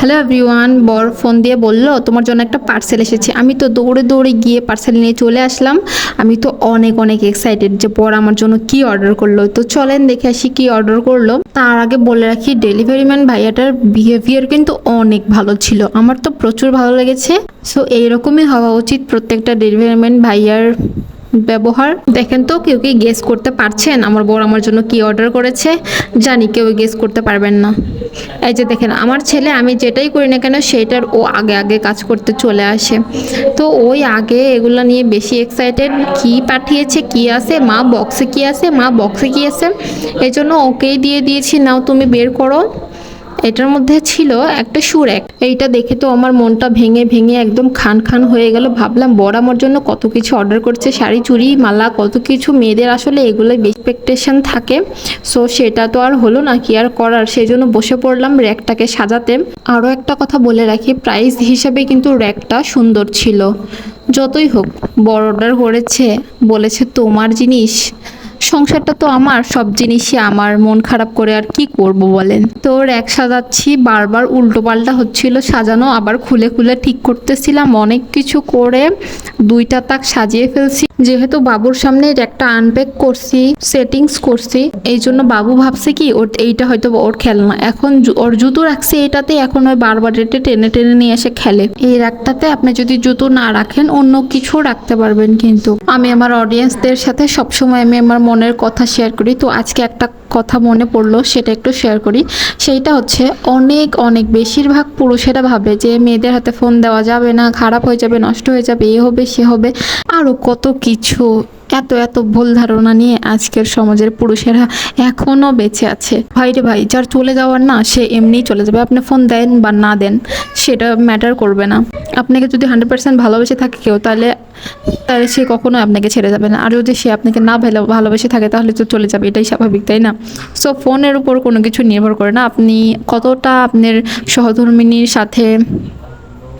Hello everyone বর phone দিয়ে বলল, তোমার জন্য একটা পার্সেল এসেছে। আমি তো দৌড়ে দৌড়ে গিয়ে পার্সেল নিয়ে চলে আসলাম। আমি তো অনেক অনেক এক্সাইটেড যে বর আমার জন্য কি অর্ডার করল। তো চলেন দেখে আসি কি অর্ডার করল। তার আগে বলে রাখি ডেলিভারি ম্যান ভাইয়াটার বিহেভিয়ার কিন্তু অনেক ভালো ছিল। আমার তো প্রচুর ভালো লেগেছে। সো এইরকমই হওয়া উচিত প্রত্যেকটা ডেলিভারি ম্যান ভাইয়ার ব্যবহার। দেখেন তো, কেউ কি গেস করতে পারছেন আমার বর আমার জন্য কি অর্ডার করেছে? জানি কেউ গেস করতে পারবেন না। এই যে দেখেন, আমার ছেলে আমি যেটাই করি না কেন, সেটার ও আগে আগে কাজ করতে চলে আসে। তো ওই আগে এগুলো নিয়ে বেশি এক্সাইটেড কি পাঠিয়েছে, কি আছে, মা বক্সে কি আছে, মা বক্সে কি আছে? এই জন্য ওকেই দিয়ে দিয়েছি, নাও তুমি বের করো। এটার মধ্যে ছিল একটা সুরেক। এইটা দেখে তো আমার মনটা ভেঙে ভেঙে একদম খান খান হয়ে গেল। ভাবলাম বড় আমার জন্য কত কিছু অর্ডার করছে, শাড়ি, চুড়ি, মালা, কত কিছু। মেয়েদের আসলে এগুলো এক্সপেকটেশন থাকে। সো সেটা তো আর হলো না, কি আর করার? সেই জন্য বসে পড়লাম র্যাকটাকে সাজাতে। আরও একটা কথা বলে রাখি প্রাইস হিসাবে কিন্তু র্যাকটা সুন্দর ছিল। যতই হোক বড় অর্ডার করেছে, বলেছে তোমার জিনিস। সংসারটা তো আমার, সব জিনিসই আমার। মন খারাপ করে আর কি করব বলেন? তো র্যাক সাজাচ্ছি, বারবার উল্টো পাল্টা হচ্ছিল, সাজানো আবার খুলে খুলে ঠিক করতেছিলাম, অনেক কিছু করে দুইটা তাক সাজিয়ে ফেলছি। যেহেতু বাবুর সামনে একটা আনপ্যাক করছি সেটিংস করছি, এই জন্য বাবু ভাবছে কি, ওর এইটা হয়তো ওর খেলনা। এখন ওর জুতো রাখছি এটাতে এখন ওই বারবার এটা টেনে টেনে নিয়ে এসে খেলে। এই র্যাকটাতে আপনি যদি জুতো না রাখেন, অন্য কিছু রাখতে পারবেন কিন্তু। আমি আমার অডিয়েন্সদের সাথে সবসময় আমি আমার মনের কথা শেয়ার করি। তো আজকে একটা কথা মনে পড়ল, সেটা একটু শেয়ার করি। সেইটা হচ্ছে, অনেক অনেক বেশিরভাগ পুরুষেরা ভাবে যে মেয়েদের হাতে ফোন দেওয়া যাবে না, খারাপ হয়ে যাবে, নষ্ট হয়ে যাবে, এ হবে, সে হবে আরও কত কিছু এত এত ভুল ধারণা নিয়ে আজকের সমাজের পুরুষেরা এখনও বেঁচে আছে। ভাই রে ভাই, যার চলে যাওয়ার না, সে এমনিই চলে যাবে। আপনি ফোন দেন বা না দেন, সেটা ম্যাটার করবে না। আপনাকে যদি হান্ড্রেড পার্সেন্ট ভালোবেসে থাকে কেউ, তাহলে তাহলে সে কখনোই আপনাকে ছেড়ে যাবে না। আর যদি সে আপনাকে না ভালো, ভালোবেসে থাকে, তাহলে তো চলে যাবে, এটাই স্বাভাবিক, তাই না? সো ফোনের উপর কোনো কিছু নির্ভর করে না। আপনি কতটা আপনার সহধর্মিনীর সাথে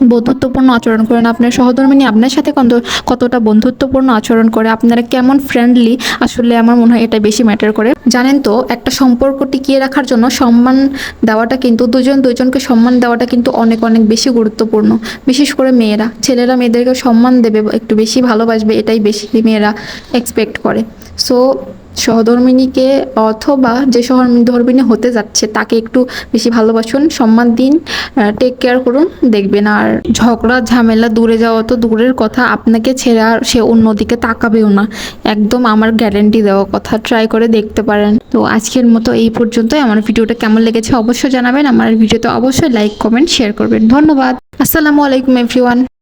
বন্ধুত্বপূর্ণ আচরণ করেন। আপনার সহধর্মিনী আপনার সাথে কত- কতটা বন্ধুত্বপূর্ণ আচরণ করে? আপনারা কেমন ফ্রেন্ডলি আসলে আমার মনে হয় এটা বেশি ম্যাটার করে। জানেন তো, একটা সম্পর্ক টিকিয়ে রাখার জন্য সম্মান দেওয়াটা কিন্তু, দুজন দুজনকে সম্মান দেওয়াটা কিন্তু অনেক অনেক বেশি গুরুত্বপূর্ণ। বিশেষ করে মেয়েরা। ছেলেরা মেয়েদেরকে সম্মান দেবে, একটু বেশি ভালোবাসবে, এটাই বেশি মেয়েরা এক্সপেক্ট করে। সো সহধর্মিনীকে অথবা যে সহধর্মিনী হতে যাচ্ছে, তাকে একটু বেশি ভালোবাসুন, সম্মান দিন টেক কেয়ার করুন, দেখবেন। আর ঝগড়া, ঝামেলা দূরে যাওয়া তো দূরের কথা, আপনাকে ছেড়ে আর সে অন্যদিকে তাকাবেও না। একদম আমার গ্যারেন্টি দেওয়া কথা ট্রাই করে দেখতে পারেন। তো আজকের মতো এই পর্যন্তই। আমার ভিডিওটা কেমন লেগেছে অবশ্যই জানাবেন। আমার ভিডিওতে অবশ্যই লাইক কমেন্ট শেয়ার করবেন। ধন্যবাদ। আসসালামু আলাইকুম এভরিওয়ান